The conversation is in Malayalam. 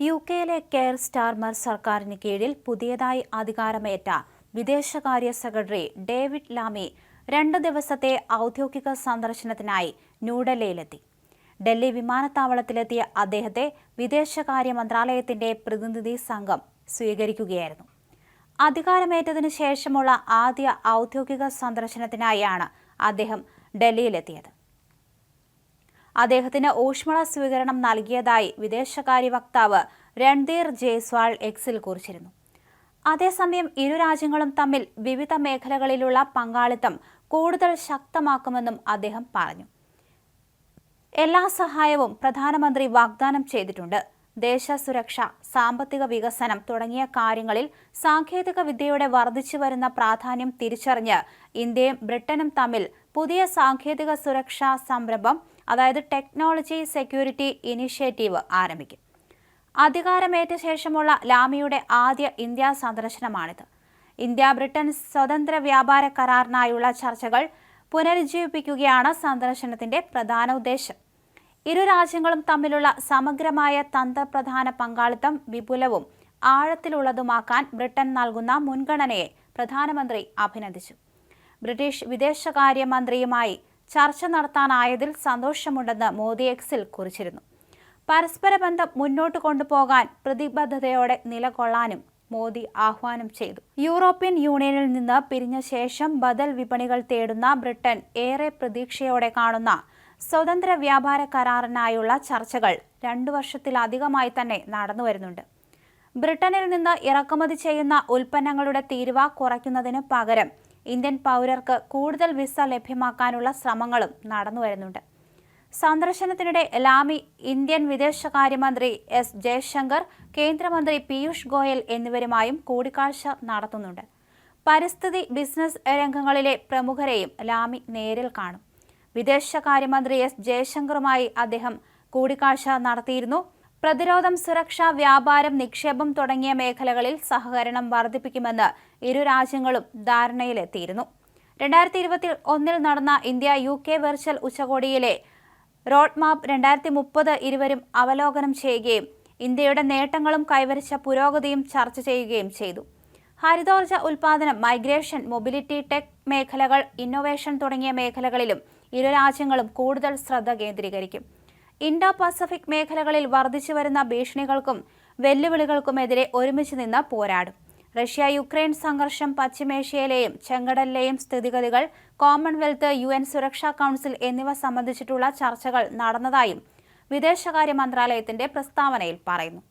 യു കെയിലെ കെയർ സ്റ്റാർമർ സർക്കാരിന് കീഴിൽ പുതിയതായി അധികാരമേറ്റ വിദേശകാര്യ സെക്രട്ടറി ഡേവിഡ് ലാമി രണ്ട് ദിവസത്തെ ഔദ്യോഗിക സന്ദർശനത്തിനായി ന്യൂഡൽഹിയിലെത്തി. ഡൽഹി വിമാനത്താവളത്തിലെത്തിയ അദ്ദേഹത്തെ വിദേശകാര്യ മന്ത്രാലയത്തിന്റെ പ്രതിനിധി സംഘം സ്വീകരിക്കുകയായിരുന്നു. അധികാരമേറ്റതിനു ശേഷമുള്ള ആദ്യ ഔദ്യോഗിക സന്ദർശനത്തിനായാണ് അദ്ദേഹം ഡൽഹിയിലെത്തിയത്. അദ്ദേഹത്തിന് ഊഷ്മള സ്വീകരണം നൽകിയതായി വിദേശകാര്യ വക്താവ് രൺധീർ ജയ്സ്വാൾ എക്സിൽ കുറിച്ചിരുന്നു. അതേസമയം ഇരു രാജ്യങ്ങളും തമ്മിൽ വിവിധ മേഖലകളിലുള്ള പങ്കാളിത്തം കൂടുതൽ ശക്തമാക്കുമെന്നും അദ്ദേഹം പറഞ്ഞു. എല്ലാ സഹായവും പ്രധാനമന്ത്രി വാഗ്ദാനം ചെയ്തിട്ടുണ്ട്. ദേശസുരക്ഷ സാമ്പത്തിക വികസനം തുടങ്ങിയ കാര്യങ്ങളിൽ സാങ്കേതിക വിദ്യയുടെ വർദ്ധിച്ചു വരുന്ന പ്രാധാന്യം തിരിച്ചറിഞ്ഞ് ഇന്ത്യയും ബ്രിട്ടനും തമ്മിൽ പുതിയ സാങ്കേതിക സുരക്ഷാ സംരംഭം അതായത് ടെക്നോളജി സെക്യൂരിറ്റി ഇനിഷ്യേറ്റീവ് ആരംഭിക്കും. അധികാരമേറ്റ ശേഷമുള്ള ലാമിയുടെ ആദ്യ ഇന്ത്യ സന്ദർശനമാണിത്. ഇന്ത്യ ബ്രിട്ടൻ സ്വതന്ത്ര വ്യാപാര കരാറിനായുള്ള ചർച്ചകൾ പുനരുജ്ജീവിപ്പിക്കുകയാണ് സന്ദർശനത്തിന്റെ പ്രധാന ഉദ്ദേശം ഇരു രാജ്യങ്ങളും തമ്മിലുള്ള സമഗ്രമായ തന്ത്രപ്രധാന പങ്കാളിത്തം വിപുലവും ആഴത്തിലുള്ളതുമാക്കാൻ ബ്രിട്ടൻ നൽകുന്ന മുൻഗണനയെ പ്രധാനമന്ത്രി അഭിനന്ദിച്ചു. ബ്രിട്ടീഷ് വിദേശകാര്യമന്ത്രിയുമായി ചർച്ച നടത്താനായതിൽ സന്തോഷമുണ്ടെന്ന് മോദി എക്സിൽ കുറിച്ചിരുന്നു. പരസ്പര ബന്ധം മുന്നോട്ട് കൊണ്ടുപോകാൻ പ്രതിബദ്ധതയോടെ നിലകൊള്ളാനും മോദി ആഹ്വാനം ചെയ്തു. യൂറോപ്യൻ യൂണിയനിൽ നിന്ന് പിരിഞ്ഞ ശേഷം ബദൽ വിപണികൾ തേടുന്ന ബ്രിട്ടൻ ഏറെ പ്രതീക്ഷയോടെ കാണുന്ന സ്വതന്ത്ര വ്യാപാര കരാറിനായുള്ള ചർച്ചകൾ രണ്ടു വർഷത്തിലധികമായി തന്നെ നടന്നു വരുന്നുണ്ട്. ബ്രിട്ടനിൽ നിന്ന് ഇറക്കുമതി ചെയ്യുന്ന ഉൽപ്പന്നങ്ങളുടെ തീരുവ കുറയ്ക്കുന്നതിന് പകരം ഇന്ത്യൻ പൗരർക്ക് കൂടുതൽ വിസ ലഭ്യമാക്കാനുള്ള ശ്രമങ്ങളും നടന്നു വരുന്നുണ്ട്. സന്ദർശനത്തിനിടെ ലാമി ഇന്ത്യൻ വിദേശകാര്യമന്ത്രി എസ് ജയശങ്കർ കേന്ദ്രമന്ത്രി പീയൂഷ് ഗോയൽ എന്നിവരുമായും കൂടിക്കാഴ്ച നടത്തുന്നുണ്ട്. പരിസ്ഥിതി ബിസിനസ് രംഗങ്ങളിലെ പ്രമുഖരെയും ലാമി നേരിൽ കാണും. വിദേശകാര്യമന്ത്രി എസ് ജയശങ്കറുമായി അദ്ദേഹം കൂടിക്കാഴ്ച നടത്തിയിരുന്നു. പ്രതിരോധം സുരക്ഷ വ്യാപാരം നിക്ഷേപം തുടങ്ങിയ മേഖലകളിൽ സഹകരണം വർദ്ധിപ്പിക്കുമെന്ന് ഇരു രാജ്യങ്ങളും ധാരണയിലെത്തിയിരുന്നു. രണ്ടായിരത്തി ഇരുപത്തി ഒന്നിൽ നടന്ന ഇന്ത്യ യു കെ വെർച്വൽ ഉച്ചകോടിയിലെ റോഡ് മാപ്പ് രണ്ടായിരത്തി മുപ്പത് ഇരുവരും അവലോകനം ചെയ്യുകയും ഇന്ത്യയുടെ നേട്ടങ്ങളും കൈവരിച്ച പുരോഗതിയും ചർച്ച ചെയ്യുകയും ചെയ്തു. ഹരിതോർജ ഉൽപാദനം മൈഗ്രേഷൻ മൊബിലിറ്റി ടെക് മേഖലകൾ ഇന്നൊവേഷൻ തുടങ്ങിയ മേഖലകളിലും ഇരു രാജ്യങ്ങളും കൂടുതൽ ശ്രദ്ധ കേന്ദ്രീകരിക്കും. ഇൻഡോ പസഫിക് മേഖലകളിൽ വർദ്ധിച്ചു വരുന്ന ഭീഷണികൾക്കും വെല്ലുവിളികൾക്കുമെതിരെ ഒരുമിച്ച് നിന്ന് പോരാടും. റഷ്യ യുക്രൈൻ സംഘർഷം പശ്ചിമേഷ്യയിലെയും ചെങ്കടലിലെയും സ്ഥിതിഗതികൾ കോമൺവെൽത്ത് യു എൻ സുരക്ഷാ കൗൺസിൽ എന്നിവ സംബന്ധിച്ചിട്ടുള്ള ചർച്ചകൾ നടന്നതായും വിദേശകാര്യ മന്ത്രാലയത്തിന്റെ പ്രസ്താവനയിൽ പറയുന്നു.